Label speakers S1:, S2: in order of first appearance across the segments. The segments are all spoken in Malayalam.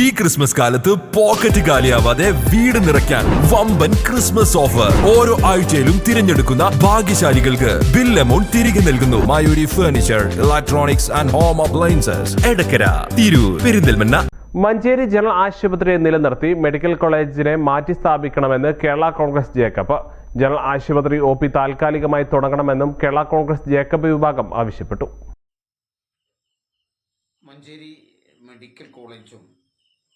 S1: ഈ ക്രിസ്മസ് കാലത്ത് പോക്കറ്റ് കാലിയാവാതെ വീട് നിറയ്ക്കാൻ വമ്പൻ ക്രിസ്മസ് ഓഫർ ഓരോ ആഴ്ചയിലും തിരഞ്ഞെടുക്കുന്ന ഭാഗ്യശാലികൾക്ക് ബിൽ എമൗണ്ട് തിരികെ നൽകുന്നു. Mayuri furniture electronics and home appliances Edakkara Tirur Perinthalmanna.
S2: Manjeri general ആശുപത്രിയെ നിലനിർത്തി മെഡിക്കൽ കോളേജിനെ മാറ്റി സ്ഥാപിക്കണമെന്ന് കേരള കോൺഗ്രസ് ജേക്കബ്. ജനറൽ ആശുപത്രി ഒ പി താൽക്കാലികമായി തുടങ്ങണമെന്നും കേരള കോൺഗ്രസ് ജേക്കബ് വിഭാഗം ആവശ്യപ്പെട്ടു.
S3: മഞ്ചേരി മെഡിക്കൽ കോളേജും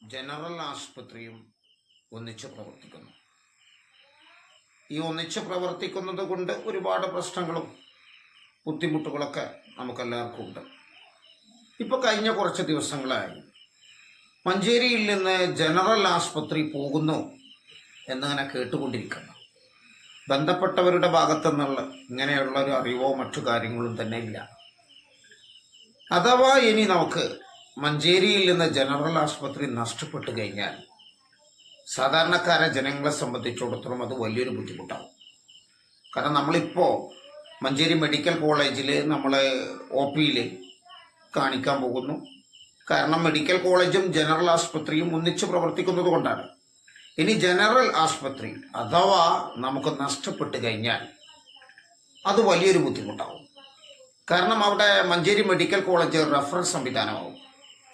S3: ജനറൽ ആശുപത്രിയും ഒന്നിച്ച് പ്രവർത്തിക്കുന്നു. ഈ ഒന്നിച്ച് പ്രവർത്തിക്കുന്നത് കൊണ്ട് ഒരുപാട് പ്രശ്നങ്ങളും ബുദ്ധിമുട്ടുകളൊക്കെ നമുക്കെല്ലാവർക്കും ഉണ്ട്. ഇപ്പോൾ കഴിഞ്ഞ കുറച്ച് ദിവസങ്ങളായി. മഞ്ചേരിയിൽ നിന്ന് ജനറൽ ആശുപത്രി പോകുന്നു എന്നിങ്ങനെ കേട്ടുകൊണ്ടിരിക്കുന്നു. ബന്ധപ്പെട്ടവരുടെ ഭാഗത്തു നിന്നുള്ള ഇങ്ങനെയുള്ള ഒരു അറിവോ മറ്റു കാര്യങ്ങളും തന്നെ ഇല്ല. അഥവാ ഇനി നമുക്ക് മഞ്ചേരിയിൽ നിന്ന് ജനറൽ ആശുപത്രി നഷ്ടപ്പെട്ടു കഴിഞ്ഞാൽ സാധാരണക്കാരെ ജനങ്ങളെ സംബന്ധിച്ചിടത്തോളം അത് വലിയൊരു ബുദ്ധിമുട്ടാണ് കാരണം നമ്മളിപ്പോൾ മഞ്ചേരി മെഡിക്കൽ കോളേജിൽ നമ്മൾ ഒ പിയിൽ കാണിക്കാൻ പോകുന്നു. കാരണം മെഡിക്കൽ കോളേജും ജനറൽ ആശുപത്രിയും ഒന്നിച്ച് പ്രവർത്തിക്കുന്നത് കൊണ്ടാണ്. ഇനി ജനറൽ ആശുപത്രി അഥവാ നമുക്ക് നഷ്ടപ്പെട്ടു കഴിഞ്ഞാൽ അത് വലിയൊരു ബുദ്ധിമുട്ടാവും. കാരണം അവിടെ മഞ്ചേരി മെഡിക്കൽ കോളേജ് റഫറൽ സംവിധാനമാവും.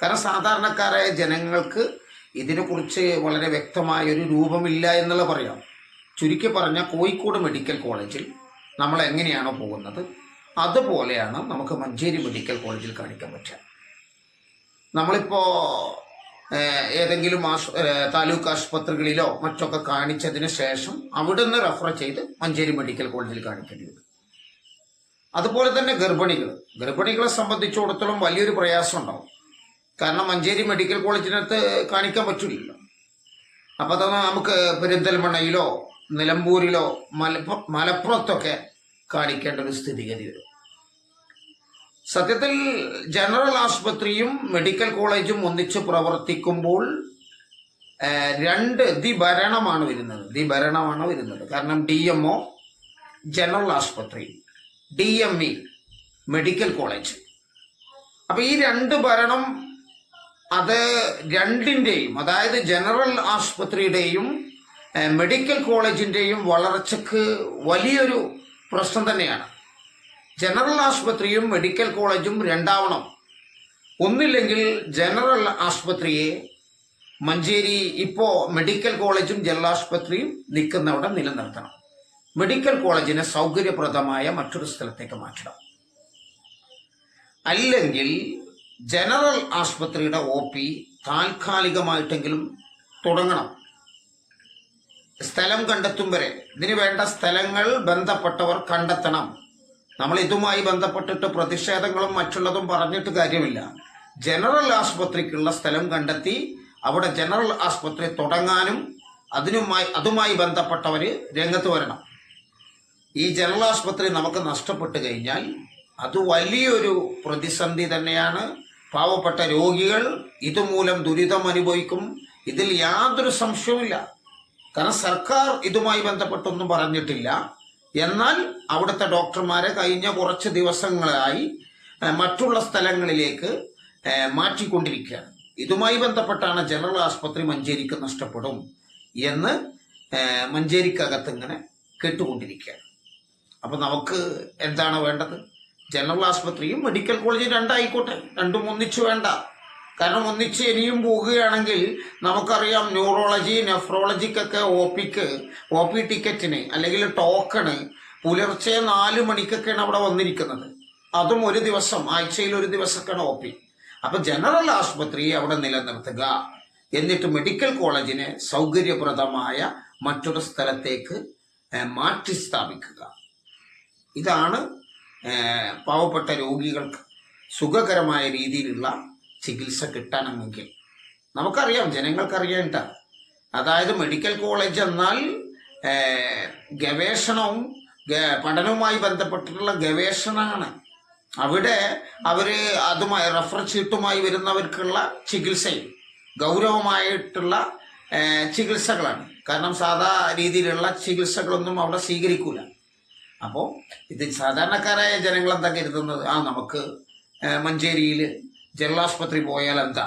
S3: കാരണം സാധാരണക്കാരായ ജനങ്ങൾക്ക് ഇതിനെക്കുറിച്ച് വളരെ വ്യക്തമായ ഒരു രൂപമില്ല എന്നുള്ള പറയാം. ചുരുക്കി പറഞ്ഞ കോഴിക്കോട് മെഡിക്കൽ കോളേജിൽ നമ്മൾ എങ്ങനെയാണോ പോകുന്നത് അതുപോലെയാണ് നമുക്ക് മഞ്ചേരി മെഡിക്കൽ കോളേജിൽ കാണിക്കാൻ പറ്റുക. നമ്മളിപ്പോൾ ഏതെങ്കിലും ആശു താലൂക്ക് ആശുപത്രികളിലോ മറ്റൊക്കെ കാണിച്ചതിന് ശേഷം അവിടെ നിന്ന് റെഫർ ചെയ്ത് മഞ്ചേരി മെഡിക്കൽ കോളേജിൽ കാണിക്കേണ്ടി വരും. അതുപോലെ തന്നെ ഗർഭിണികൾ. ഗർഭിണികളെ സംബന്ധിച്ചിടത്തോളം വലിയൊരു പ്രയാസം ഉണ്ടാവും. കാരണം മഞ്ചേരി മെഡിക്കൽ കോളേജിനകത്ത് കാണിക്കാൻ പറ്റില്ലല്ലോ. അപ്പോൾ അത് നമുക്ക് പെരിന്തൽമണ്ണയിലോ നിലമ്പൂരിലോ മലപ്പുറ മലപ്പുറത്തൊക്കെ കാണിക്കേണ്ട ഒരു സ്ഥിതിഗതി വരും. സത്യത്തിൽ ജനറൽ ആശുപത്രിയും മെഡിക്കൽ കോളേജും ഒന്നിച്ച് പ്രവർത്തിക്കുമ്പോൾ രണ്ട് ദി ഭരണമാണ് വരുന്നത്. ദി ഭരണമാണ് വരുന്നത്. കാരണം ഡി എം ഒ ജനറൽ ആശുപത്രി D M E medical college. അപ്പോൾ ഈ രണ്ട് ഭരണം അത് രണ്ടിന്റെയും അതായത് ജനറൽ ആശുപത്രിയുടെയും മെഡിക്കൽ കോളേജിന്റെയും വളർച്ചക്ക് വലിയൊരു പ്രശ്നം തന്നെയാണ്. ജനറൽ ആശുപത്രിയും മെഡിക്കൽ കോളേജും രണ്ടാവണം. ഒന്നില്ലെങ്കിൽ ജനറൽ ആശുപത്രിയെ മഞ്ചേരി ഇപ്പോൾ മെഡിക്കൽ കോളേജും ജനറൽ ആശുപത്രിയും നിൽക്കുന്നവിടെ നിലനിർത്തണം. മെഡിക്കൽ കോളേജിനെ സൗകര്യപ്രദമായ മറ്റൊരു സ്ഥലത്തേക്ക് മാറ്റണം. അല്ലെങ്കിൽ ജനറൽ ആശുപത്രിയുടെ ഒ പി താൽക്കാലികമായിട്ടെങ്കിലും തുടങ്ങണം. സ്ഥലം കണ്ടെത്തും വരെ. ഇതിന് വേണ്ട സ്ഥലങ്ങൾ ബന്ധപ്പെട്ടവർ കണ്ടെത്തണം. നമ്മൾ ഇതുമായി ബന്ധപ്പെട്ടിട്ട് പ്രതിഷേധങ്ങളും മറ്റുള്ളതും പറഞ്ഞിട്ട് കാര്യമില്ല. ജനറൽ ആശുപത്രിക്കുള്ള സ്ഥലം കണ്ടെത്തി അവിടെ ജനറൽ ആശുപത്രി തുടങ്ങാനും അതിനുമായി അതുമായി ബന്ധപ്പെട്ടവർ രംഗത്ത് വരണം. ഈ ജനറൽ ആശുപത്രി നമുക്ക് നഷ്ടപ്പെട്ടു കഴിഞ്ഞാൽ അത് വലിയൊരു പ്രതിസന്ധി തന്നെയാണ്. പാവപ്പെട്ട രോഗികൾ ഇതുമൂലം ദുരിതം അനുഭവിക്കും. ഇതിൽ യാതൊരു സംശയവുമില്ല. കാരണം സർക്കാർ ഇതുമായി ബന്ധപ്പെട്ടൊന്നും പറഞ്ഞിട്ടില്ല. എന്നാൽ അവിടുത്തെ ഡോക്ടർമാരെ കഴിഞ്ഞ കുറച്ച് ദിവസങ്ങളായി മറ്റുള്ള സ്ഥലങ്ങളിലേക്ക് മാറ്റിക്കൊണ്ടിരിക്കുകയാണ്. ഇതുമായി ബന്ധപ്പെട്ടാണ് ജനറൽ ആശുപത്രി മഞ്ചേരിക്ക് നഷ്ടപ്പെടും എന്ന് മഞ്ചേരിക്കകത്ത് ഇങ്ങനെ കേട്ടുകൊണ്ടിരിക്കുകയാണ്. അപ്പോൾ നമുക്ക് എന്താണ് വേണ്ടത്? ജനറൽ ആശുപത്രിയും മെഡിക്കൽ കോളേജും രണ്ടായിക്കോട്ടെ. രണ്ടും ഒന്നിച്ചു വേണ്ട. കാരണം ഒന്നിച്ച് ഇനിയും പോകുകയാണെങ്കിൽ നമുക്കറിയാം ന്യൂറോളജി നെഫ്രോളജിക്കൊക്കെ ഒ പിക്ക് ഒ പി ടിക്കറ്റിന് അല്ലെങ്കിൽ ടോക്കണ് പുലർച്ചെ നാല് മണിക്കൊക്കെയാണ് അവിടെ വന്നിരിക്കുന്നത്. അതും ഒരു ദിവസം ആഴ്ചയിൽ ഒരു ദിവസമൊക്കെയാണ് ഒ പി അപ്പൊ ജനറൽ ആശുപത്രി അവിടെ നിലനിർത്തുക. എന്നിട്ട് മെഡിക്കൽ കോളേജിനെ സൗകര്യപ്രദമായ മറ്റൊരു സ്ഥലത്തേക്ക് മാറ്റി സ്ഥാപിക്കുക. ഇതാണ് പാവപ്പെട്ട രോഗികൾക്ക് സുഖകരമായ രീതിയിലുള്ള ചികിത്സ കിട്ടണമെങ്കിൽ നമുക്കറിയാം ജനങ്ങൾക്കറിയേണ്ട അതായത് മെഡിക്കൽ കോളേജ് എന്നാൽ ഗവേഷണവും പഠനവുമായി ബന്ധപ്പെട്ടിട്ടുള്ള ഗവേഷണമാണ്. അവിടെ അവർ അതുമായി റഫർ ചീട്ടുമായി വരുന്നവർക്കുള്ള ചികിത്സയും ഗൗരവമായിട്ടുള്ള ചികിത്സകളാണ്. കാരണം സാധാ രീതിയിലുള്ള ചികിത്സകളൊന്നും അവിടെ സ്വീകരിക്കൂല. അപ്പോൾ ഇത് സാധാരണക്കാരായ ജനങ്ങൾ എന്താ കരുതുന്നത്? ആ നമുക്ക് മഞ്ചേരിയിൽ ജനറൽ ആശുപത്രി പോയാൽ എന്താ?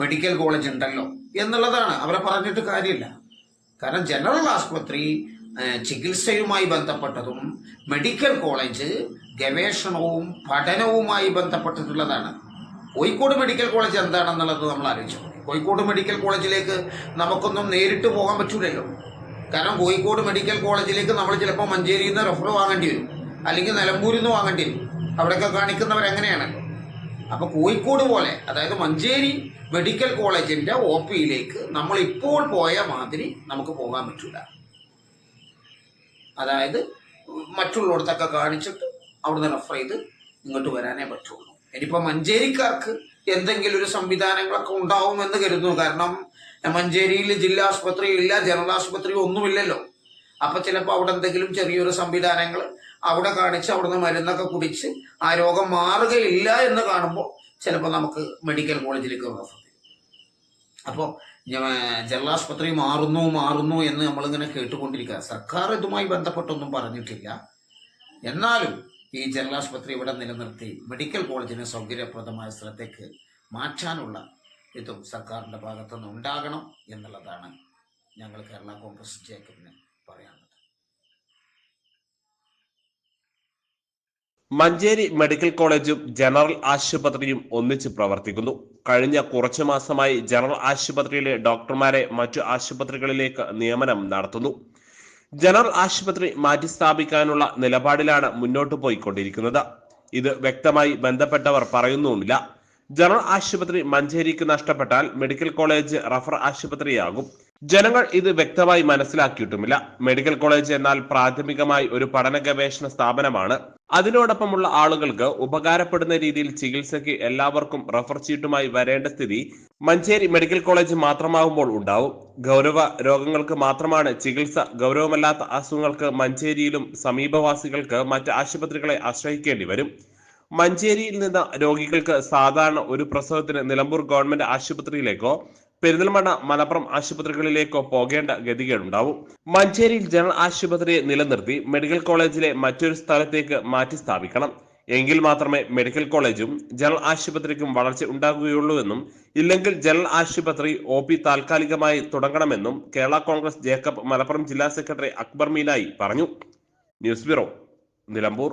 S3: മെഡിക്കൽ കോളേജ് ഉണ്ടല്ലോ എന്നുള്ളതാണ്. അവരെ പറഞ്ഞിട്ട് കാര്യമില്ല. കാരണം ജനറൽ ആശുപത്രി ചികിത്സയുമായി ബന്ധപ്പെട്ടതും മെഡിക്കൽ കോളേജ് ഗവേഷണവും പഠനവുമായി ബന്ധപ്പെട്ടിട്ടുള്ളതാണ്. കോഴിക്കോട് മെഡിക്കൽ കോളേജ് എന്താണെന്നുള്ളത് നമ്മൾ ആലോചിച്ചു കോഴിക്കോട് മെഡിക്കൽ കോളേജിലേക്ക് നമുക്കൊന്നും നേരിട്ട് പോകാൻ പറ്റൂലല്ലോ. കാരണം കോഴിക്കോട് മെഡിക്കൽ കോളേജിലേക്ക് നമ്മൾ ചിലപ്പോൾ മഞ്ചേരിയിൽ നിന്ന് റെഫർ വാങ്ങേണ്ടി വരും. അല്ലെങ്കിൽ നിലമ്പൂരിൽ നിന്ന് വാങ്ങേണ്ടി വരും. അവിടെയൊക്കെ കാണിക്കുന്നവർ എങ്ങനെയാണ്? അപ്പോൾ കോഴിക്കോട് പോലെ അതായത് മഞ്ചേരി മെഡിക്കൽ കോളേജിന്റെ ഒ പിയിലേക്ക് നമ്മളിപ്പോൾ പോയ മാതിരി നമുക്ക് പോകാൻ പറ്റില്ല അതായത് മറ്റുള്ളിടത്തൊക്കെ കാണിച്ചിട്ട് അവിടുന്ന് റെഫർ ചെയ്ത് ഇങ്ങോട്ട് വരാനേ പറ്റുള്ളൂ. ഇനിയിപ്പോൾ മഞ്ചേരിക്കാർക്ക് എന്തെങ്കിലും ഒരു സംവിധാനങ്ങളൊക്കെ ഉണ്ടാവുമെന്ന് കരുതുന്നു. കാരണം മഞ്ചേരിയിൽ ജില്ലാ ആശുപത്രി ഇല്ല ജനറൽ ആശുപത്രി ഒന്നുമില്ലല്ലോ. അപ്പൊ ചിലപ്പോൾ അവിടെ എന്തെങ്കിലും ചെറിയൊരു സംവിധാനങ്ങൾ അവിടെ കാണിച്ച് അവിടുന്ന് മരുന്നൊക്കെ കുടിച്ച് ആ രോഗം മാറുകയില്ല എന്ന് കാണുമ്പോൾ ചിലപ്പോൾ നമുക്ക് മെഡിക്കൽ കോളേജിലേക്ക് റഫർ അപ്പോൾ ജനറൽ ആശുപത്രി മാറുന്നു മാറുന്നു എന്ന് നമ്മളിങ്ങനെ കേട്ടുകൊണ്ടിരിക്കുക സർക്കാർ ഇതുമായി ബന്ധപ്പെട്ടൊന്നും പറഞ്ഞിട്ടില്ല. എന്നാലും ഈ ജനറൽ ആശുപത്രി ഇവിടെ നിലനിർത്തി മെഡിക്കൽ കോളേജിനെ സൗകര്യപ്രദമായ സ്ഥലത്തേക്ക് മാറ്റാനുള്ള ഇതും സർക്കാരിന്റെ ഭാഗത്തു നിന്ന് ഉണ്ടാകണം എന്നുള്ളതാണ് ഞങ്ങൾ കേരള കോൺഗ്രസ് ജേക്കബിന് പറയാനുള്ളത്.
S4: മഞ്ചേരി മെഡിക്കൽ കോളേജും ജനറൽ ആശുപത്രിയും ഒന്നിച്ച് പ്രവർത്തിക്കുന്നു. കഴിഞ്ഞ കുറച്ചു മാസമായി ജനറൽ ആശുപത്രിയിലെ ഡോക്ടർമാരെ മറ്റു ആശുപത്രികളിലേക്ക് നിയമനം നടത്തുന്നു. ജനറൽ ആശുപത്രി മാറ്റിസ്ഥാപിക്കാനുള്ള നിലപാടിലാണ് മുന്നോട്ടു പോയിക്കൊണ്ടിരിക്കുന്നത്. ഇത് വ്യക്തമായി ബന്ധപ്പെട്ടവർ പറയുന്നുമില്ല. ജനറൽ ആശുപത്രി മഞ്ചേരിക്ക് നഷ്ടപ്പെട്ടാൽ മെഡിക്കൽ കോളേജ് റഫർ ആശുപത്രിയാകും. ജനങ്ങൾ ഇത് വ്യക്തമായി മനസ്സിലാക്കിയിട്ടുമില്ല. മെഡിക്കൽ കോളേജ് എന്നാൽ പ്രാഥമികമായി ഒരു പഠന ഗവേഷണ സ്ഥാപനമാണ്. അതിനോടൊപ്പമുള്ള ആളുകൾക്ക് ഉപകാരപ്പെടുന്ന രീതിയിൽ ചികിത്സയ്ക്ക് എല്ലാവർക്കും റഫർ ചീട്ടുമായി വരേണ്ട സ്ഥിതി മഞ്ചേരി മെഡിക്കൽ കോളേജ് മാത്രമാകുമ്പോൾ ഉണ്ടാവും. ഗൗരവ രോഗങ്ങൾക്ക് മാത്രമാണ് ചികിത്സ ഗൗരവമല്ലാത്ത അസുഖങ്ങൾക്ക് മഞ്ചേരിയിലും സമീപവാസികൾക്ക് മറ്റ് ആശുപത്രികളെ ആശ്രയിക്കേണ്ടി വരും. മഞ്ചേരിയിൽ നിന്ന് രോഗികൾക്ക് സാധാരണ ഒരു പ്രസവത്തിന് നിലമ്പൂർ ഗവൺമെന്റ് ആശുപത്രിയിലേക്കോ പെരിന്തൽമണ്ണ മലപ്പുറം ആശുപത്രികളിലേക്കോ പോകേണ്ട ഗതികേടുണ്ടാവും. മഞ്ചേരിയിൽ ജനറൽ ആശുപത്രിയെ നിലനിർത്തി മെഡിക്കൽ കോളേജിലെ മറ്റൊരു സ്ഥലത്തേക്ക് മാറ്റി സ്ഥാപിക്കണം. എങ്കിൽ മാത്രമേ മെഡിക്കൽ കോളേജും ജനറൽ ആശുപത്രിക്കും വളർച്ച ഉണ്ടാകുകയുള്ളൂ എന്നും ഇല്ലെങ്കിൽ ജനറൽ ആശുപത്രി ഒ പി താൽക്കാലികമായി തുടങ്ങണമെന്നും കേരള കോൺഗ്രസ് ജേക്കബ് മലപ്പുറം ജില്ലാ സെക്രട്ടറി അക്ബർ മീനായി പറഞ്ഞു. News bureau Nilambur.